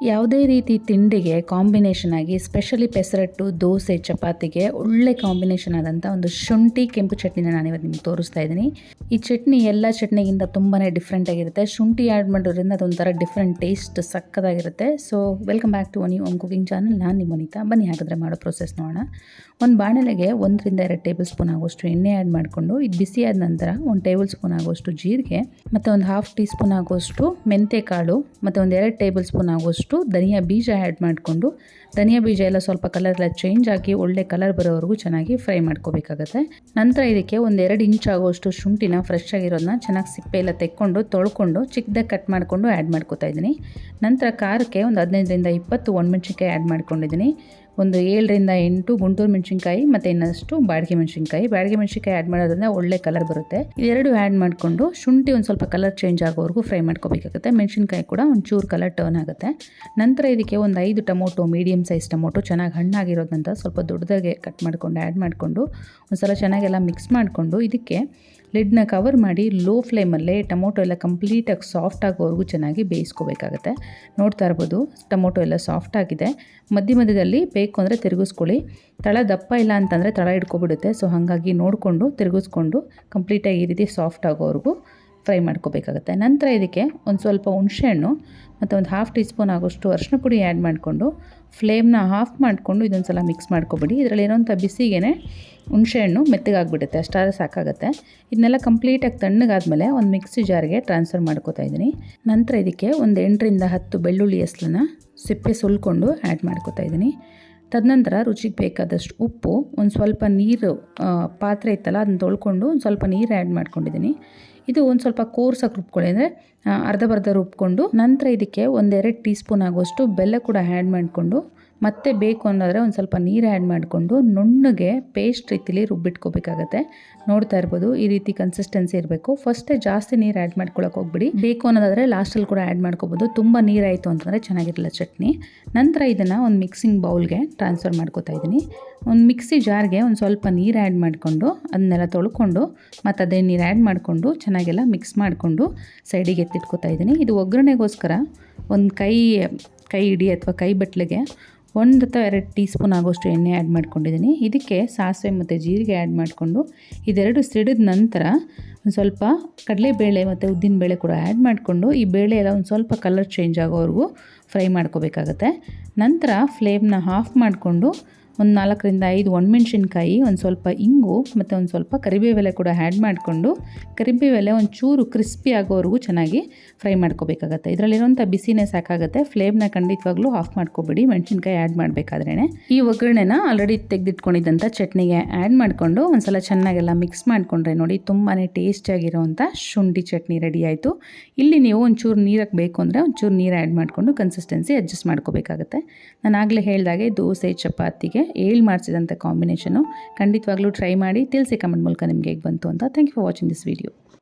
ಯಾವುದೇ ರೀತಿ ತಿಂಡಿಗೆ ಕಾಂಬಿನೇಷನ್ ಆಗಿ ಸ್ಪೆಷಲಿ ಪೆಸರಟ್ಟು ದೋಸೆ, ಚಪಾತಿಗೆ ಒಳ್ಳೆ ಕಾಂಬಿನೇಷನ್ ಆದಂಥ ಒಂದು ಶುಂಠಿ, ಕೆಂಪು ಚಟ್ನಿನ ನಾನು ಇವತ್ತು ನಿಮ್ಗೆ ತೋರಿಸ್ತಾ ಇದ್ದೀನಿ. ಈ ಚಟ್ನಿ ಎಲ್ಲ ಚಟ್ನಿಗಿಂತ ತುಂಬಾ ಡಿಫ್ರೆಂಟ್ ಆಗಿರುತ್ತೆ. ಶುಂಠಿ ಆ್ಯಡ್ ಮಾಡೋದ್ರಿಂದ ಅದೊಂಥರ ಡಿಫ್ರೆಂಟ್ ಟೇಸ್ಟ್ ಸಕ್ಕದಾಗಿರುತ್ತೆ ಸೊ ವೆಲ್ಕಮ್ ಬ್ಯಾಕ್ ಟು ಒನಿ ಓಮ್ ಕುಕಿಂಗ್ ಚಾನಲ್ ನಾನು ನಿಮ್ಮ ಅನಿತಾ. ಬನ್ನಿ ಹಾಗಾದರೆ ಮಾಡೋ ಪ್ರೊಸೆಸ್ ನೋಡೋಣ. ಒಂದು ಬಾಣಲೆಗೆ ಒಂದರಿಂದ ಎರಡು ಟೇಬಲ್ ಸ್ಪೂನ್ ಆಗುವಷ್ಟು ಎಣ್ಣೆ ಆ್ಯಡ್ ಮಾಡಿಕೊಂಡು, ಇದು ಬಿಸಿ ಆದ ನಂತರ ಒಂದು ಟೇಬಲ್ ಸ್ಪೂನ್ ಆಗುವಷ್ಟು ಜೀರಿಗೆ, ಮತ್ತು ಒಂದು ಹಾಫ್ ಟೀ ಸ್ಪೂನ್ ಆಗುವಷ್ಟು ಮೆಂತೆ ಕಾಳು ಮತ್ತು ಒಂದು ಎರಡು ಟೇಬಲ್ ಸ್ಪೂನ್ ಆಗುವಷ್ಟು ಧನಿಯಾ ಬೀಜ ಆ್ಯಡ್ ಮಾಡಿಕೊಂಡು, ಧನಿಯಾ ಬೀಜ ಎಲ್ಲ ಸ್ವಲ್ಪ ಕಲರ್ ಎಲ್ಲ ಚೇಂಜ್ ಆಗಿ ಒಳ್ಳೆ ಕಲರ್ ಬರೋವರೆಗೂ ಚೆನ್ನಾಗಿ ಫ್ರೈ ಮಾಡ್ಕೋಬೇಕಾಗತ್ತೆ. ನಂತರ ಇದಕ್ಕೆ ಒಂದು ಎರಡು ಇಂಚ್ ಆಗುವಷ್ಟು ಶುಂಠಿನ ಫ್ರೆಶ್ ಆಗಿರೋದನ್ನ ಚೆನ್ನಾಗಿ ಸಿಪ್ಪೆ ಎಲ್ಲ ತೆಕ್ಕೊಂಡು, ತೊಳ್ಕೊಂಡು ಚಿಕ್ಕದಾಗಿ ಕಟ್ ಮಾಡಿಕೊಂಡು ಆ್ಯಡ್ ಮಾಡ್ಕೋತಾ ಇದ್ದೀನಿ. ನಂತರ ಖಾರಕ್ಕೆ ಒಂದು ಹದಿನೈದರಿಂದ ಇಪ್ಪತ್ತು ಒಣಮೆಣ್ಸಿನ್ಕಾಯಿ ಆ್ಯಡ್ ಮಾಡ್ಕೊಂಡಿದ್ದೀನಿ. ಒಂದು ಏಳರಿಂದ ಎಂಟು ಗುಂಟೂರು ಮೆಣಸಿನ್ಕಾಯಿ ಮತ್ತು ಇನ್ನಷ್ಟು ಬಾಡಿಗೆ ಮೆಣಸಿನ್ಕಾಯಿ. ಬಾಡಿಗೆ ಮೆಣಸಿನ್ಕಾಯಿ ಆ್ಯಡ್ ಮಾಡೋದ್ರಿಂದ ಒಳ್ಳೆ ಕಲರ್ ಬರುತ್ತೆ. ಇದೆರಡು ಆ್ಯಡ್ ಮಾಡಿಕೊಂಡು ಶುಂಠಿ ಒಂದು ಸ್ವಲ್ಪ ಕಲರ್ ಚೇಂಜ್ ಆಗೋವರೆಗೂ ಫ್ರೈ ಮಾಡ್ಕೋಬೇಕಾಗುತ್ತೆ. ಮೆಣಸಿನ್ಕಾಯಿ ಕೂಡ ಒಂಚೂರು ಕಲರ್ ಟರ್ನ್ ಆಗುತ್ತೆ. ನಂತರ ಇದಕ್ಕೆ ಒಂದು ಐದು ಟೊಮೊಟೊ ಮೀಡಿಯಮ್ ಸೈಜ್ ಟೊಮೊಟೊ, ಚೆನ್ನಾಗಿ ಹಣ್ಣಾಗಿರೋದಂತ ಸ್ವಲ್ಪ ದೊಡ್ಡದಾಗೆ ಕಟ್ ಮಾಡಿಕೊಂಡು ಆ್ಯಡ್ ಮಾಡಿಕೊಂಡು ಒಂದು ಸಲ ಚೆನ್ನಾಗೆಲ್ಲ ಮಿಕ್ಸ್ ಮಾಡಿಕೊಂಡು ಇದಕ್ಕೆ ಲಿಡ್ನ ಕವರ್ ಮಾಡಿ ಲೋ ಫ್ಲೇಮಲ್ಲೇ ಟೊಮೊಟೊ ಎಲ್ಲ ಕಂಪ್ಲೀಟಾಗಿ ಸಾಫ್ಟ್ ಆಗೋವರೆಗೂ ಚೆನ್ನಾಗಿ ಬೇಯಿಸ್ಕೋಬೇಕಾಗತ್ತೆ. ನೋಡ್ತಾ ಇರ್ಬೋದು, ಟೊಮೊಟೊ ಎಲ್ಲ ಸಾಫ್ಟ್ ಆಗಿದೆ. ಮಧ್ಯ ಮಧ್ಯದಲ್ಲಿ ಬೇಕು ಅಂದರೆ ತಿರುಗಿಸ್ಕೊಳ್ಳಿ. ತಳ ದಪ್ಪ ಇಲ್ಲ ಅಂತಂದರೆ ತಳ ಹಿಡ್ಕೊಬಿಡುತ್ತೆ. ಸೊ ಹಾಗಾಗಿ ನೋಡಿಕೊಂಡು ತಿರುಗಿಸ್ಕೊಂಡು ಕಂಪ್ಲೀಟಾಗಿ ಈ ರೀತಿ ಸಾಫ್ಟ್ ಆಗೋವರೆಗೂ ಫ್ರೈ ಮಾಡ್ಕೋಬೇಕಾಗುತ್ತೆ. ನಂತರ ಇದಕ್ಕೆ ಒಂದು ಸ್ವಲ್ಪ ಹುಣಸೆಹಣ್ಣು ಮತ್ತು ಒಂದು ಹಾಫ್ ಟೀ ಸ್ಪೂನ್ ಆಗೋಷ್ಟು ಅರಿಶಿನ ಪುಡಿ ಆ್ಯಡ್ ಮಾಡಿಕೊಂಡು ಫ್ಲೇಮ್ನ ಆಫ್ ಮಾಡಿಕೊಂಡು ಇದೊಂದು ಸಲ ಮಿಕ್ಸ್ ಮಾಡ್ಕೊಬಿಡಿ. ಇದರಲ್ಲಿ ಇರೋಂಥ ಬಿಸಿಗೆನೆ ಹುಣಸೆಹಣ್ಣು ಮೆತ್ತಗಾಗ್ಬಿಡುತ್ತೆ. ಅಷ್ಟಾದ್ರೆ ಸಾಕಾಗುತ್ತೆ. ಇದನ್ನೆಲ್ಲ ಕಂಪ್ಲೀಟಾಗಿ ತಣ್ಣಗಾದಮೇಲೆ ಒಂದು ಮಿಕ್ಸಿ ಜಾರಿಗೆ ಟ್ರಾನ್ಸ್ಫರ್ ಮಾಡ್ಕೋತಾ ಇದ್ದೀನಿ. ನಂತರ ಇದಕ್ಕೆ ಒಂದು ಎಂಟರಿಂದ ಹತ್ತು ಬೆಳ್ಳುಳ್ಳಿ ಹೆಸ್ಲನ್ನ ಸಿಪ್ಪೆ ಸುಲ್ಕೊಂಡು ಆ್ಯಡ್ ಮಾಡ್ಕೋತಾ ಇದ್ದೀನಿ. ತದನಂತರ ರುಚಿಗೆ ಬೇಕಾದಷ್ಟು ಉಪ್ಪು, ಒಂದು ಸ್ವಲ್ಪ ನೀರು ಪಾತ್ರೆ ಇತ್ತಲ್ಲ, ಅದನ್ನ ತೊಳ್ಕೊಂಡು ಒಂದು ಸ್ವಲ್ಪ ನೀರು ಆ್ಯಡ್ ಮಾಡ್ಕೊಂಡಿದ್ದೀನಿ. ಇದು ಒಂದು ಸ್ವಲ್ಪ ಕೋರ್ಸಾಗಿ ರುಬ್ಕೊಳ್ಳಿ. ಅಂದರೆ ಅರ್ಧ ಬರ್ಧ ರುಬ್ಕೊಂಡು ನಂತರ ಇದಕ್ಕೆ ಒಂದೆರಡು ಟೀ ಸ್ಪೂನ್ ಆಗುವಷ್ಟು ಬೆಲ್ಲ ಕೂಡ ಆ್ಯಡ್ ಮಾಡಿಕೊಂಡು, ಮತ್ತೆ ಬೇಕು ಅನ್ನೋದ್ರೆ ಒಂದು ಸ್ವಲ್ಪ ನೀರು ಆ್ಯಡ್ ಮಾಡಿಕೊಂಡು ನುಣ್ಣಗೆ ಪೇಸ್ಟ್ ರೀತಿಲಿ ರುಬ್ಬಿಟ್ಕೋಬೇಕಾಗತ್ತೆ. ನೋಡ್ತಾ ಇರ್ಬೋದು, ಈ ರೀತಿ ಕನ್ಸಿಸ್ಟೆನ್ಸಿ ಇರಬೇಕು. ಫಸ್ಟೇ ಜಾಸ್ತಿ ನೀರು ಆ್ಯಡ್ ಮಾಡ್ಕೊಳಕ್ಕೆ ಹೋಗ್ಬಿಡಿ. ಬೇಕು ಅನ್ನೋದಾದರೆ ಲಾಸ್ಟಲ್ಲಿ ಕೂಡ ಆ್ಯಡ್ ಮಾಡ್ಕೋಬೋದು. ತುಂಬ ನೀರಾಯಿತು ಅಂತಂದರೆ ಚೆನ್ನಾಗಿರಲ್ಲ ಚಟ್ನಿ. ನಂತರ ಇದನ್ನು ಒಂದು ಮಿಕ್ಸಿಂಗ್ ಬೌಲ್ಗೆ ಟ್ರಾನ್ಸ್ಫರ್ ಮಾಡ್ಕೋತಾ ಇದ್ದೀನಿ. ಒಂದು ಮಿಕ್ಸಿ ಜಾರ್ಗೆ ಒಂದು ಸ್ವಲ್ಪ ನೀರು ಆ್ಯಡ್ ಮಾಡಿಕೊಂಡು ಅದನ್ನೆಲ್ಲ ತೊಳ್ಕೊಂಡು ಮತ್ತು ಅದೇ ನೀರು ಆ್ಯಡ್ ಮಾಡಿಕೊಂಡು ಚೆನ್ನಾಗೆಲ್ಲ ಮಿಕ್ಸ್ ಮಾಡಿಕೊಂಡು ಸೈಡಿಗೆ ಎತ್ತಿಟ್ಕೋತಾ ಇದ್ದೀನಿ. ಇದು ಒಗ್ಗರಣೆಗೋಸ್ಕರ ಒಂದು ಕೈ ಕೈ ಹಿಡಿ ಅಥವಾ ಕೈ ಬಟ್ಲಿಗೆ ಒಂದು ಅಥವಾ ಎರಡು ಟೀ ಸ್ಪೂನ್ ಆಗೋಷ್ಟು ಎಣ್ಣೆ ಆ್ಯಡ್ ಮಾಡ್ಕೊಂಡಿದ್ದೀನಿ. ಇದಕ್ಕೆ ಸಾಸಿವೆ ಮತ್ತು ಜೀರಿಗೆ ಆ್ಯಡ್ ಮಾಡಿಕೊಂಡು ಇದೆರಡು ಸಿಡಿದ ನಂತರ ಒಂದು ಸ್ವಲ್ಪ ಕಡಲೆಬೇಳೆ ಮತ್ತು ಉದ್ದಿನಬೇಳೆ ಕೂಡ ಆ್ಯಡ್ ಮಾಡಿಕೊಂಡು ಈ ಬೇಳೆ ಎಲ್ಲ ಒಂದು ಸ್ವಲ್ಪ ಕಲರ್ ಚೇಂಜ್ ಆಗೋವರೆಗೂ ಫ್ರೈ ಮಾಡ್ಕೋಬೇಕಾಗತ್ತೆ. ನಂತರ ಫ್ಲೇಮ್ನ ಆಫ್ ಮಾಡಿಕೊಂಡು ಒಂದು ನಾಲ್ಕರಿಂದ ಐದು ಒಣಮೆಣ್ಸಿನ್ಕಾಯಿ, ಒಂದು ಸ್ವಲ್ಪ ಇಂಗು ಮತ್ತು ಒಂದು ಸ್ವಲ್ಪ ಕರಿಬೇವೆಲೆ ಕೂಡ ಆ್ಯಡ್ ಮಾಡಿಕೊಂಡು ಕರಿಬೇವೆಲೆ ಒಂದು ಚೂರು ಕ್ರಿಸ್ಪಿ ಆಗೋವರೆಗೂ ಚೆನ್ನಾಗಿ ಫ್ರೈ ಮಾಡ್ಕೋಬೇಕಾಗತ್ತೆ. ಇದರಲ್ಲಿರುವಂಥ ಬಿಸಿನೇ ಸಾಕಾಗುತ್ತೆ. ಫ್ಲೇಮ್ನ ಖಂಡಿತವಾಗ್ಲೂ ಆಫ್ ಮಾಡ್ಕೋಬೇಡಿ. ಮೆಣಸಿನ್ಕಾಯಿ ಆ್ಯಡ್ ಮಾಡಬೇಕಾದ್ರೇ ಈ ಒಗ್ಗರಣೆನ ಆಲ್ರೆಡಿ ತೆಗೆದಿಟ್ಕೊಂಡಿದ್ದಂಥ ಚಟ್ನಿಗೆ ಆ್ಯಡ್ ಮಾಡಿಕೊಂಡು ಒಂದ್ಸಲ ಚೆನ್ನಾಗೆಲ್ಲ ಮಿಕ್ಸ್ ಮಾಡಿಕೊಂಡ್ರೆ ನೋಡಿ ತುಂಬಾ ಟೇಸ್ಟಿಯಾಗಿರೋವಂಥ ಶುಂಠಿ ಚಟ್ನಿ ರೆಡಿ ಆಯಿತು. ಇಲ್ಲಿ ನೀವು ಒಂಚೂರು ನೀರಕ್ಕೆ ಬೇಕು ಅಂದರೆ ಒಂಚೂರು ನೀರು ಆ್ಯಡ್ ಮಾಡಿಕೊಂಡು ಕನ್ಸಿಸ್ಟೆನ್ಸಿ ಅಡ್ಜಸ್ಟ್ ಮಾಡ್ಕೋಬೇಕಾಗತ್ತೆ. ನಾನು ಆಗಲೇ ಹೇಳಿದಾಗೆ ದೋಸೆ, ಚಪಾತಿಗೆ ಏಳು ಮಾಡಿಸಿದಂಥ ಕಾಂಬಿನೇಷನು ಖಂಡಿತವಾಗ್ಲೂ ಟ್ರೈ ಮಾಡಿ ತಿಳಿಸಿ ಕಮೆಂಟ್ ಮೂಲಕ ನಿಮಗೆ ಹೇಗೆ ಬಂತು ಅಂತ. Thank you for watching this video